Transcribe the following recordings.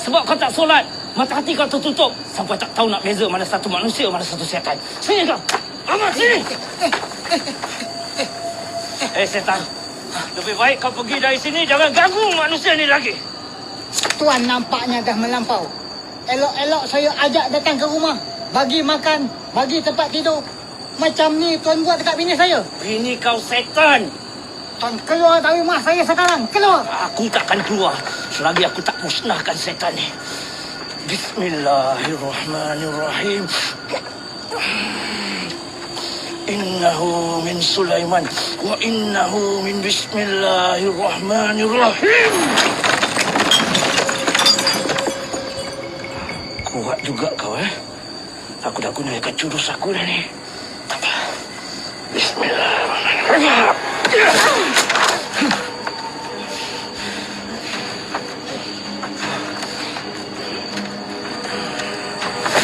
Sebab kau tak solat, mata hati kau tertutup. Sampai tak tahu nak beza mana satu manusia, mana satu setan. Sini kau. Amat sini. Eh setan. Lebih baik kau pergi dari sini. Jangan ganggu manusia ni lagi. Tuan nampaknya dah melampau. Elok-elok saya ajak datang ke rumah. Bagi makan, bagi tempat tidur. Macam ni tuan buat dekat bini saya. Ini kau setan. Tuan keluar dari rumah saya sekarang. Keluar. Aku takkan keluar selagi aku tak musnahkan setan ni. Bismillahirrahmanirrahim. Innahu min Sulaiman wa innahu min Bismillahirrahmanirrahim. Kuat juga kau eh. Aku dah gunakan jurus aku dah ni. Bismillahirrahmanirrahim.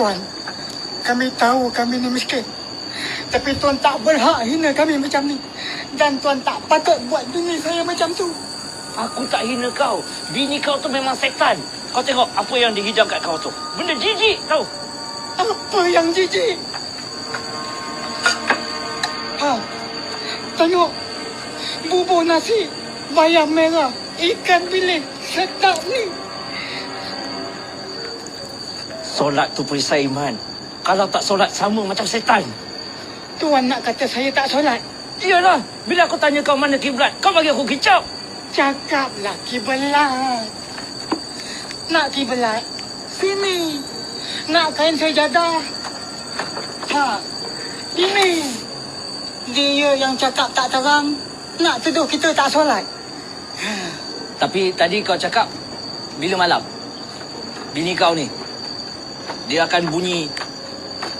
Tuan, kami tahu kami ni miskin. Tapi tuan tak berhak hina kami macam ni. Dan tuan tak patut buat bini saya macam tu. Aku tak hina kau. Bini kau tu memang setan. Kau tengok apa yang dihidang kat kau tu. Benda jijik tau. Apa yang jijik? Ha, tengok. Bubur nasi, bayam merah, ikan bilis, sedap ni. Solat tu perisai iman. Kalau tak solat sama macam setan. Tuan nak kata saya tak solat. Iyalah. Bila aku tanya kau mana kiblat, kau bagi aku kicau. Cakaplah kiblat. Nak kiblat? Sini. Nak kain sejadah? Ha. Ini. Dia yang cakap tak terang. Nak tuduh kita tak solat. Tapi tadi kau cakap, bila malam, bini kau ni, dia akan bunyi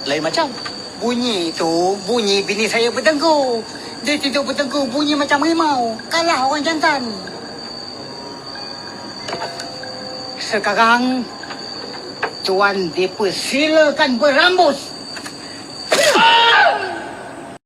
lain macam. Bunyi itu bunyi bini saya bertengkur. Dia tidur bertengkur bunyi macam harimau. Kalah orang jantan. Sekarang Tuan dipersilakan berambus.